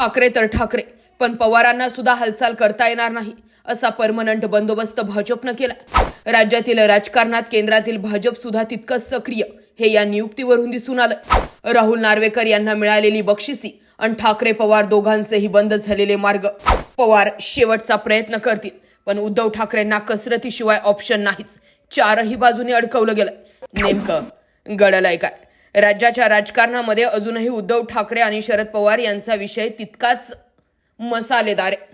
ठाकरे तर ठाकरे पण पवारांना सुद्धा हालचाल करता येणार नाही असा परमनंट बंदोबस्त भाजपनं केला राज्यातील राजकारणात केंद्रातील भाजप सुद्धा तितकंच सक्रिय हे या नियुक्तीवरून दिसून आलं राहुल नार्वेकर यांना मिळालेली बक्षिसी आणि ठाकरे पवार दोघांचेही बंद झालेले मार्ग पवार शेवटचा प्रयत्न करतील पण उद्धव ठाकरेंना कसरतीशिवाय ऑप्शन नाहीच. चारही बाजूने अडकवलं गेलं नेमकं गडलंय काय? राज्याच्या राजकारणामध्ये अजूनही उद्धव ठाकरे आणि शरद पवार यांचा विषय तितकाच मसालेदार आहे.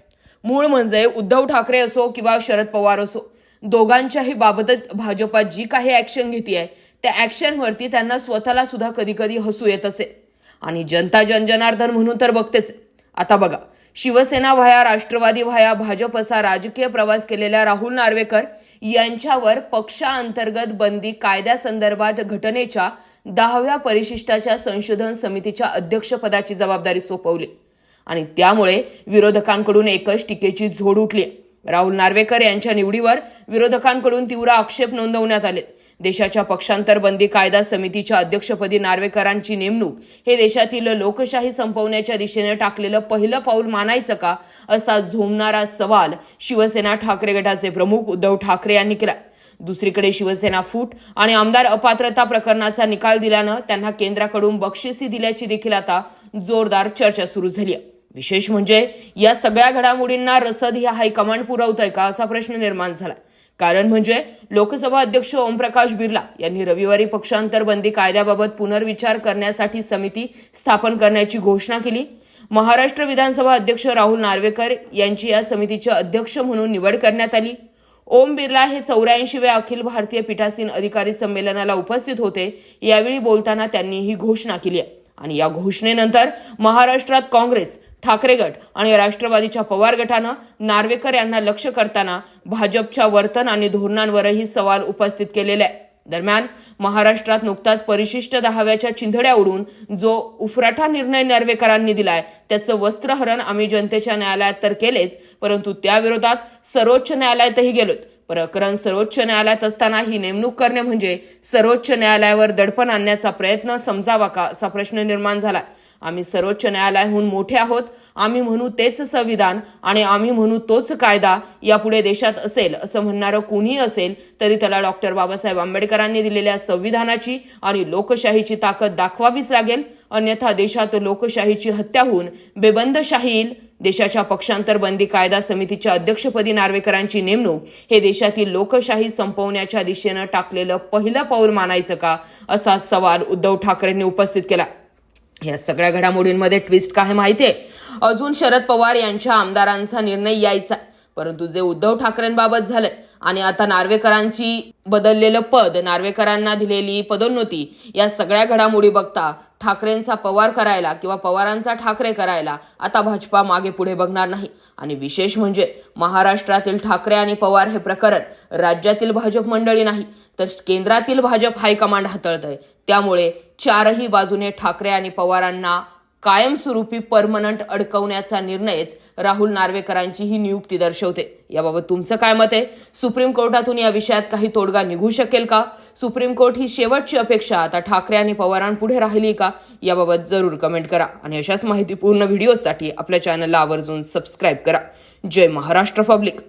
मूळ म्हणजे उद्धव ठाकरे असो किंवा शरद पवार असो दोघांच्याही बाबतच भाजपा जी काही ॲक्शन घेते त्या ॲक्शनवरती त्यांना स्वतःला सुद्धा कधी कधी हसू येत असेल आणि जनता जनजनार्दन म्हणून तर बघतेच. आता बघा शिवसेना व्हाया राष्ट्रवादी व्हाया भाजप असा राजकीय प्रवास केलेल्या राहुल नार्वेकर यांच्यावर पक्षांतर्गत बंदी कायद्यासंदर्भात घटनेच्या दहाव्या परिशिष्टाच्या संशोधन समितीच्या अध्यक्षपदाची जबाबदारी सोपवली. आणि त्यामुळे विरोधकांकडून एकच टीकेची झोड उठली. राहुल नार्वेकर यांच्या निवडीवर विरोधकांकडून तीव्र आक्षेप नोंदवण्यात आले देशाच्या पक्षांतर बंदी कायदा समितीच्या अध्यक्षपदी नार्वेकरांची नेमणूक. हे देशातील लोकशाही संपवण्याच्या दिशेने टाकलेलं पहिलं पाऊल मानायचं का? असा झोमणारा सवाल शिवसेना ठाकरे गटाचे प्रमुख उद्धव ठाकरे यांनी केला दुसरीकडे शिवसेना फूट आणि आमदार अपात्रता प्रकरणाचा निकाल दिल्यानं त्यांना केंद्राकडून बक्षिसी दिल्याची देखील आता जोरदार चर्चा सुरू झाली आहे. विशेष म्हणजे या सगळ्या घडामोडींना रसद ही हायकमांड पुरवत आहे का असा प्रश्न निर्माण झाला कारण म्हणजे लोकसभा अध्यक्ष ओमप्रकाश बिर्ला यांनी रविवारी पक्षांतर बंदी कायद्याबाबत पुनर्विचार करण्यासाठी समिती स्थापन करण्याची घोषणा केली. महाराष्ट्र विधानसभा अध्यक्ष राहुल नार्वेकर यांची या समितीचे अध्यक्ष म्हणून निवड करण्यात आली. ओम बिर्ला हे चौऱ्याऐंशीव्या अखिल भारतीय पीठासीन अधिकारी संमेलनाला उपस्थित होते यावेळी बोलताना त्यांनी ही घोषणा केली आहे. आणि या घोषणेनंतर महाराष्ट्रात काँग्रेस ठाकरे गट आणि राष्ट्रवादीच्या पवार गटानं नार्वेकर यांना लक्ष करताना भाजपच्या वर्तन आणि धोरणांवरही सवाल उपस्थित केलेले. आहे दरम्यान महाराष्ट्रात नुकताच परिशिष्ट दहाव्याच्या चिंधड्या उडून जो उफराटा निर्णय नार्वेकरांनी दिलाय त्याचं वस्त्रहरण आम्ही जनतेच्या न्यायालयात तर केलेच परंतु त्याविरोधात सर्वोच्च न्यायालयातही गेलोत. प्रकरण सर्वोच्च न्यायालयात असताना ही नेमणूक करणे म्हणजे सर्वोच्च न्यायालयावर दडपण आणण्याचा प्रयत्न समजावा का असा प्रश्न निर्माण झाला आम्ही सर्वोच्च न्यायालयाहून मोठे आहोत. आम्ही म्हणू तेच संविधान आणि आम्ही म्हणू तोच कायदा यापुढे देशात असेल असं म्हणणारं कोणीही असेल तरी त्याला डॉक्टर बाबासाहेब आंबेडकरांनी दिलेल्या संविधानाची आणि लोकशाहीची ताकद दाखवावीच लागेल. अन्यथा देशात लोकशाहीची हत्या होऊन बेबंदशाही येईल. देशाच्या पक्षांतर बंदी कायदा समितीच्या अध्यक्षपदी नार्वेकरांची नेमणूक हे देशातील लोकशाही संपवण्याच्या दिशेनं टाकलेलं पहिलं पाऊल मानायचं का? असा सवाल उद्धव ठाकरेंनी उपस्थित केला. या सगळ्या घडामोडींमध्ये ट्विस्ट काय माहितीये? अजून शरद पवार यांच्या आमदारांचा निर्णय यायचा परंतु जे उद्धव ठाकरेंबाबत झालंय आणि आता नार्वेकरांची बदललेलं पद नार्वेकरांना दिलेली पदोन्नती या सगळ्या घडामोडी बघता ठाकरेंचा पवार करायला किंवा पवारांचा ठाकरे करायला आता भाजपा मागे पुढे बघणार नाही. आणि विशेष म्हणजे महाराष्ट्रातील ठाकरे आणि पवार हे प्रकरण राज्यातील भाजप मंडळी नाही तर केंद्रातील भाजप हायकमांड हाताळत आहे त्यामुळे चारही बाजूने ठाकरे आणि पवारांना कायमस्वरूपी परमनंट अडकवण्याचा निर्णयच राहुल नार्वेकरांची ही नियुक्ती दर्शवते. याबाबत तुमचं काय मत आहे? सुप्रीम कोर्टातून या विषयात काही तोडगा निघू शकेल का? सुप्रीम कोर्ट ही शेवटची अपेक्षा. आता ठाकरे आणि पवारांपुढे राहिली का? याबाबत जरूर कमेंट करा आणि अशाच माहितीपूर्ण व्हिडिओसाठी आपल्या चॅनलला आवर्जून सबस्क्राईब करा. जय महाराष्ट्र पब्लिक